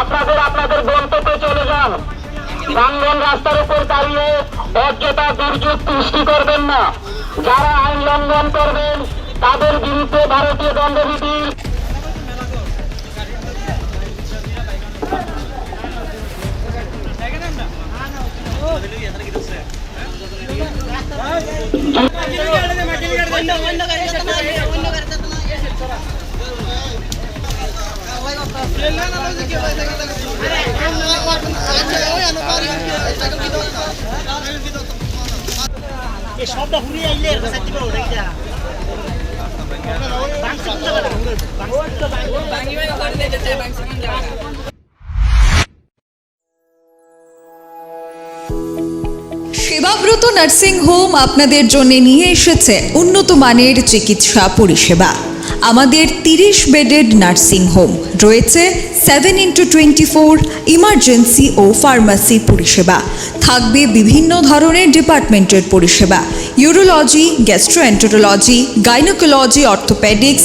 আপনাদের আপনাদের গন্তব্যে চলে যান। প্রাঙ্গন রাস্তার উপর দাঁড়িয়ে অযথা দুর্যোগ সৃষ্টি করবেন না। যারা আইন লঙ্ঘন করবেন, তাদের বিরুদ্ধে ভারতীয় দণ্ডবিধির এই সেবাব্রত নার্সিং হোম আপনাদের জন্য নিয়ে এসেছে উন্নত মানের চিকিৎসা পরিষেবা। আমাদের তিরিশ বেডেড নার্সিং হোম। রয়েছে seven into twenty four emergency ও ফার্মাসি পরিষেবা। থাকবে বিভিন্ন ধরনের ডিপার্টমেন্টের পরিষেবা। Urology gastroenterology gynaecology orthopaedics